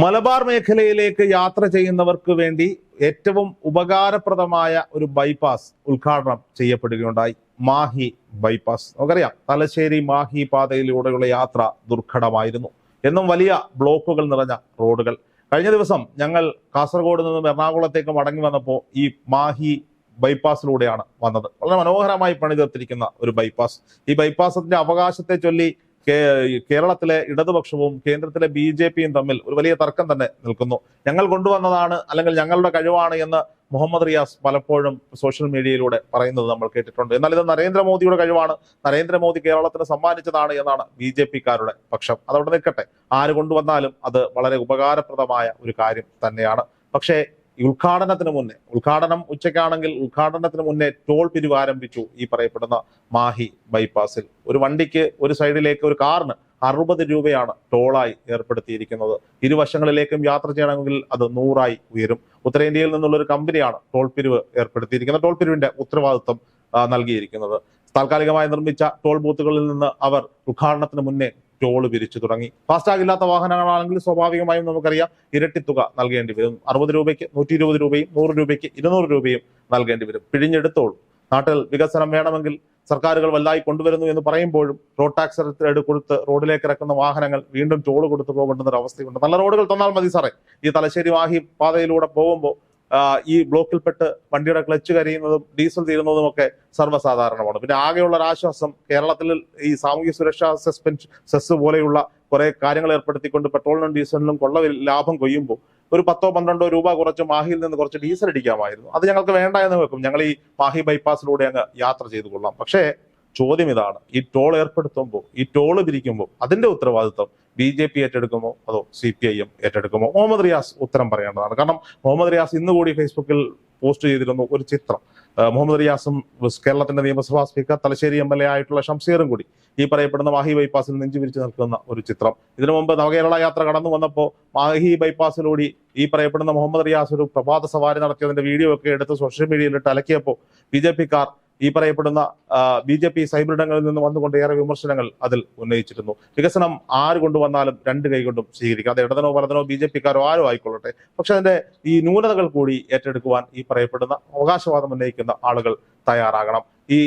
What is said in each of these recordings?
മലബാർ മേഖലയിലേക്ക് യാത്ര ചെയ്യുന്നവർക്ക് വേണ്ടി ഏറ്റവും ഉപകാരപ്രദമായ ഒരു ബൈപ്പാസ് ഉദ്ഘാടനം ചെയ്യപ്പെടുകയുണ്ടായി. മാഹി ബൈപ്പാസ്. നമുക്കറിയാം തലശ്ശേരി മാഹി പാതയിലൂടെയുള്ള യാത്ര ദുർഘടമായിരുന്നു. എന്നും വലിയ ബ്ലോക്കുകൾ നിറഞ്ഞ റോഡുകൾ. കഴിഞ്ഞ ദിവസം ഞങ്ങൾ കാസർഗോഡ് നിന്നും എറണാകുളത്തേക്ക് മടങ്ങി വന്നപ്പോൾ ഈ മാഹി ബൈപ്പാസിലൂടെയാണ് വന്നത്. വളരെ മനോഹരമായി പണിതീർത്തിരിക്കുന്ന ഒരു ബൈപ്പാസ്. ഈ ബൈപ്പാസത്തിന്റെ അവകാശത്തെ ചൊല്ലി കേരളത്തിലെ ഇടതുപക്ഷവും കേന്ദ്രത്തിലെ ബി ജെ പിയും തമ്മിൽ ഒരു വലിയ തർക്കം തന്നെ നിൽക്കുന്നു. ഞങ്ങൾ കൊണ്ടുവന്നതാണ് അല്ലെങ്കിൽ ഞങ്ങളുടെ കഴിവാണ് എന്ന് മുഹമ്മദ് റിയാസ് പലപ്പോഴും സോഷ്യൽ മീഡിയയിലൂടെ പറയുന്നത് നമ്മൾ കേട്ടിട്ടുണ്ട്. എന്നാൽ ഇത് നരേന്ദ്രമോദിയുടെ കഴിവാണ്. നരേന്ദ്രമോദി കേരളത്തിന് സമ്മാനിച്ചതാണ് എന്നാണ് ബി ജെ പിക്കാരുടെ പക്ഷം. അതവിടെ നിൽക്കട്ടെ. ആര് കൊണ്ടുവന്നാലും അത് വളരെ ഉപകാരപ്രദമായ ഒരു കാര്യം തന്നെയാണ്. പക്ഷേ ഈ ഉദ്ഘാടനത്തിന് മുന്നേ ഉദ്ഘാടനം ഉച്ചയ്ക്കാണെങ്കിൽ ഉദ്ഘാടനത്തിന് മുന്നേ ടോൾ പിരിവ് ആരംഭിച്ചു ഈ പറയപ്പെടുന്ന മാഹി ബൈപ്പാസിൽ ഒരു വണ്ടിക്ക് ഒരു സൈഡിലേക്ക് ഒരു കാറിന് അറുപത് രൂപയാണ് ടോളായി ഏർപ്പെടുത്തിയിരിക്കുന്നത്. ഇരുവശങ്ങളിലേക്കും യാത്ര ചെയ്യണമെങ്കിൽ അത് നൂറായി ഉയരും. ഉത്തരേന്ത്യയിൽ നിന്നുള്ള ഒരു കമ്പനിയാണ് ടോൾ പിരിവ് ഏർപ്പെടുത്തിയിരിക്കുന്നത്. ടോൾ പിരിവിന്റെ ഉത്തരവാദിത്വം നൽകിയിരിക്കുന്നത്. താൽക്കാലികമായി നിർമ്മിച്ച ടോൾ ബൂത്തുകളിൽ നിന്ന് അവർ ഉദ്ഘാടനത്തിന് മുന്നേ ടോൾ പിരിച്ചു തുടങ്ങി. ഫാസ്ടാഗ് ഇല്ലാത്ത വാഹനങ്ങളാണെങ്കിൽ സ്വാഭാവികമായും നമുക്കറിയാം ഇരട്ടി തുക നൽകേണ്ടി വരും. അറുപത് രൂപയ്ക്ക് നൂറ്റി ഇരുപത് രൂപയും നൂറ് രൂപയ്ക്ക് ഇരുന്നൂറ് രൂപയും നൽകേണ്ടി വരും. പിഴിഞ്ഞെടുത്തോളൂ. നാട്ടിൽ വികസനം വേണമെങ്കിൽ സർക്കാരുകൾ വല്ലായി കൊണ്ടുവരുന്നു എന്ന് പറയുമ്പോഴും റോഡ് ടാക്സ് കൊടുത്ത് റോഡിലേക്ക് ഇറക്കുന്ന വാഹനങ്ങൾ വീണ്ടും ടോൾ കൊടുത്തു പോകേണ്ടുന്ന ഒരു അവസ്ഥയുണ്ട് നല്ല റോഡുകൾ തന്നാൽ മതി സാറേ. ഈ തലശ്ശേരി വാഹി പാതയിലൂടെ പോകുമ്പോൾ ഈ ബ്ലോക്കിൽപ്പെട്ട് വണ്ടിയുടെ ക്ലച്ച് കരിയുന്നതും ഡീസൽ തീരുന്നതും ഒക്കെ സർവസാധാരണമാണ്. പിന്നെ ആകെയുള്ള ഒരു ആശ്വാസം കേരളത്തിൽ ഈ സാമൂഹ്യ സുരക്ഷാ സസ്പെൻഷൻ സെസ് പോലെയുള്ള കുറെ കാര്യങ്ങൾ ഏർപ്പെടുത്തിക്കൊണ്ട് പെട്രോളിനും ഡീസലിനും കൊള്ളവിൽ ലാഭം കൊയ്യുമ്പോൾ ഒരു പത്തോ പന്ത്രണ്ടോ രൂപ കുറച്ച് മാഹിയിൽ നിന്ന് കുറച്ച് ഡീസൽ അടിക്കാമായിരുന്നു. അത് ഞങ്ങൾക്ക് വേണ്ട എന്ന് വെക്കും. ഞങ്ങൾ ഈ മാഹി ബൈപ്പാസിലൂടെ അങ്ങ് യാത്ര ചെയ്തു കൊള്ളാം. പക്ഷേ ചോദ്യം ഇതാണ്. ഈ ടോൾ ഏർപ്പെടുത്തുമ്പോൾ ഈ ടോൾ പിരിക്കുമ്പോൾ അതിന്റെ ഉത്തരവാദിത്വം ബി ജെ പി ഏറ്റെടുക്കുമോ? അതോ സി പി ഐ എം ഏറ്റെടുക്കുമോ? മുഹമ്മദ് റിയാസ് ഉത്തരം പറയേണ്ടതാണ്. കാരണം മുഹമ്മദ് റിയാസ് ഇന്ന് കൂടി ഫേസ്ബുക്കിൽ പോസ്റ്റ് ചെയ്തിരുന്നു ഒരു ചിത്രം. മുഹമ്മദ് റിയാസും കേരളത്തിന്റെ നിയമസഭാ speaker Thalassery M L A ആയിട്ടുള്ള ഷംസീറും കൂടി ഈ പറയപ്പെടുന്ന മാഹി ബൈപ്പാസിൽ നെഞ്ചു വിരിച്ചു നിൽക്കുന്ന ഒരു ചിത്രം. ഇതിനു മുമ്പ് നവകേരള യാത്ര കടന്നു വന്നപ്പോൾ മാഹി ബൈപ്പാസിലൂടെ ഈ പറയപ്പെടുന്ന മുഹമ്മദ് റിയാസ് ഒരു പ്രഭാത സവാരി നടത്തിയതിന്റെ വീഡിയോ ഒക്കെ എടുത്ത് സോഷ്യൽ മീഡിയയിൽ ഇട്ട് അലക്കിയപ്പോൾ ബി ജെ പിക്കാർ ഈ പറയപ്പെടുന്ന ബി ജെ പി സൈബ്രിഡങ്ങളിൽ നിന്ന് വന്നുകൊണ്ട് ഏറെ വിമർശനങ്ങൾ അതിൽ ഉന്നയിച്ചിരുന്നു. വികസനം ആര് കൊണ്ടുവന്നാലും രണ്ട് കൈ കൊണ്ടും സ്വീകരിക്കാം. അത് ഇടതനോ വലതനോ ബി ജെ പിക്കാരോ ആരോ ആയിക്കൊള്ളട്ടെ. പക്ഷെ അതിന്റെ ഈ ന്യൂനതകൾ കൂടി ഏറ്റെടുക്കുവാൻ ഈ പറയപ്പെടുന്ന അവകാശവാദം ഉന്നയിക്കുന്ന ആളുകൾ തയ്യാറാകണം. ഈ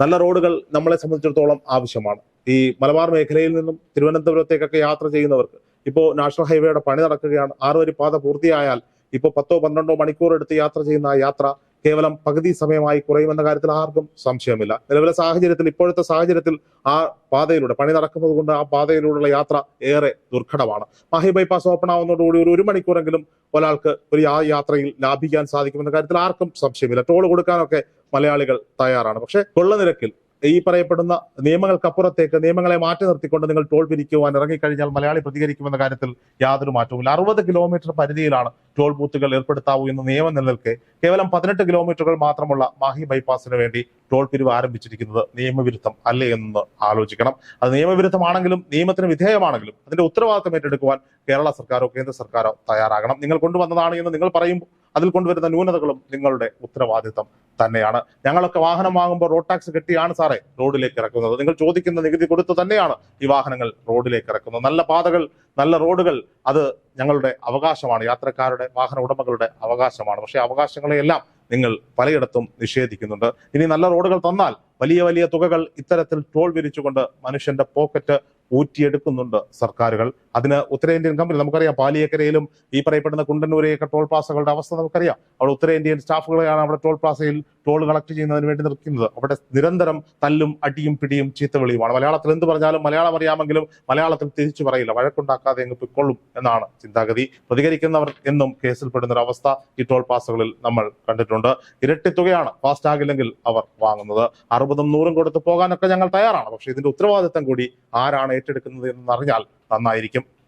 നല്ല റോഡുകൾ നമ്മളെ സംബന്ധിച്ചിടത്തോളം ആവശ്യമാണ്. ഈ മലബാർ മേഖലയിൽ നിന്നും തിരുവനന്തപുരത്തേക്കൊക്കെ യാത്ര ചെയ്യുന്നവർക്ക് ഇപ്പോൾ നാഷണൽ ഹൈവേയുടെ പണി നടക്കുകയാണ്. ആറുവരി പാത പൂർത്തിയായാൽ ഇപ്പോൾ പത്തോ പന്ത്രണ്ടോ മണിക്കൂർ എടുത്ത് യാത്ര ചെയ്യുന്ന യാത്ര കേവലം പകുതി സമയമായി കുറയുമെന്ന കാര്യത്തിൽ ആർക്കും സംശയമില്ല. നിലവിലെ സാഹചര്യത്തിൽ ഇപ്പോഴത്തെ സാഹചര്യത്തിൽ ആ പാതയിലൂടെ പണി നടക്കുന്നത് കൊണ്ട് ആ പാതയിലൂടെയുള്ള യാത്ര ഏറെ ദുർഘടമാണ്. മാഹി ബൈപ്പാസ് ഓപ്പൺ ആവുന്നതോടുകൂടി ഒരു ഒരു മണിക്കൂറെങ്കിലും ഒരാൾക്ക് ഒരു ആ യാത്രയിൽ ലാഭിക്കാൻ സാധിക്കുമെന്ന കാര്യത്തിൽ ആർക്കും സംശയമില്ല. ടോൾ കൊടുക്കാനൊക്കെ മലയാളികൾ തയ്യാറാണ്. പക്ഷേ കൊള്ള നിരക്കിൽ ഈ പറയപ്പെടുന്ന നിയമങ്ങൾക്കപ്പുറത്തേക്ക് നിയമങ്ങളെ മാറ്റി നിർത്തിക്കൊണ്ട് നിങ്ങൾ ടോൾ പിരിക്കുവാൻ ഇറങ്ങിക്കഴിഞ്ഞാൽ മലയാളി പ്രതികരിക്കുമെന്ന കാര്യത്തിൽ യാതൊരു മാറ്റവുമില്ല. അറുപത് കിലോമീറ്റർ പരിധിയിലാണ് ടോൾ ബൂത്തുകൾ ഏർപ്പെടുത്താവൂ എന്ന നിയമം നിലനിൽക്കെ കേവലം പതിനെട്ട് കിലോമീറ്ററുകൾ മാത്രമുള്ള മാഹി ബൈപ്പാസിന് വേണ്ടി ടോൾ പിരിവ് ആരംഭിച്ചിരിക്കുന്നത് നിയമവിരുദ്ധം അല്ലേ എന്ന് ആലോചിക്കണം. അത് നിയമവിരുദ്ധമാണെങ്കിലും നിയമത്തിന് വിധേയമാണെങ്കിലും അതിന്റെ ഉത്തരവാദിത്തം ഏറ്റെടുക്കുവാൻ കേരള സർക്കാരോ കേന്ദ്ര സർക്കാരോ തയ്യാറാകണം. നിങ്ങൾ കൊണ്ടുവന്നതാണ് എന്ന് നിങ്ങൾ പറയുമ്പോൾ അതിൽ കൊണ്ടുവരുന്ന ന്യൂനതകളും നിങ്ങളുടെ ഉത്തരവാദിത്തം തന്നെയാണ്. ഞങ്ങളൊക്കെ വാഹനം വാങ്ങുമ്പോൾ റോഡ് ടാക്സ് കെട്ടിയാണ് സാറേ റോഡിലേക്ക് ഇറക്കുന്നത്. നിങ്ങൾ ചോദിക്കുന്ന നികുതി കൊടുത്തു തന്നെയാണ് ഈ വാഹനങ്ങൾ റോഡിലേക്ക് ഇറക്കുന്നത്. നല്ല പാതകൾ നല്ല റോഡുകൾ അത് ഞങ്ങളുടെ അവകാശമാണ്. യാത്രക്കാരുടെ വാഹന ഉടമകളുടെ അവകാശമാണ്. പക്ഷേ അവകാശങ്ങളെയെല്ലാം നിങ്ങൾ പലയിടത്തും നിഷേധിക്കുന്നുണ്ട്. ഇനി നല്ല റോഡുകൾ തന്നാൽ വലിയ വലിയ തുകകൾ ഇത്തരത്തിൽ ടോൾ വിരിച്ചുകൊണ്ട് മനുഷ്യന്റെ പോക്കറ്റ് ഊറ്റിയെടുക്കുന്നുണ്ട് സർക്കാരുകൾ. അതിന് ഉത്തരേന്ത്യൻ കമ്പനി നമുക്കറിയാം പാലിയേക്കരയിലും ഈ പറയപ്പെടുന്ന കുണ്ടന്നൂരെയൊക്കെ ടോൾ പ്ലാസകളുടെ അവസ്ഥ നമുക്കറിയാം. അവിടെ ഉത്തരേന്ത്യൻ സ്റ്റാഫുകളെയാണ് അവിടെ ടോൾ പ്ലാസയിൽ ടോൾ കളക്ട് ചെയ്യുന്നതിന് വേണ്ടി നിർത്തുന്നത്. അവിടെ നിരന്തരം തല്ലും അടിയും പിടിയും ചീത്തവിളിയുമാണ് മലയാളത്തിൽ എന്ത് പറഞ്ഞാലും മലയാളം അറിയാമെങ്കിലും മലയാളത്തിൽ തിരിച്ചു പറയില്ല. വഴക്കുണ്ടാക്കാതെ അങ്ങ് പൊയ്ക്കൊള്ളും എന്നാണ് ചിന്താഗതി. പ്രതികരിക്കുന്നവർ എന്നും കേസിൽപ്പെടുന്ന ഒരു അവസ്ഥ ഈ ടോൾ പാസുകളിൽ നമ്മൾ കണ്ടിട്ടുണ്ട്. ഇരട്ടി തുകയാണ് ഫാസ്റ്റാഗില്ലെങ്കിൽ അവർ വാങ്ങുന്നത്. അറുപതും നൂറും കൊടുത്ത് പോകാനൊക്കെ ഞങ്ങൾ തയ്യാറാണ്. പക്ഷേ ഇതിന്റെ ഉത്തരവാദിത്തം കൂടി ആരാണ് ഏറ്റെടുക്കുന്നത് എന്നറിഞ്ഞാൽ നന്നായിരിക്കും.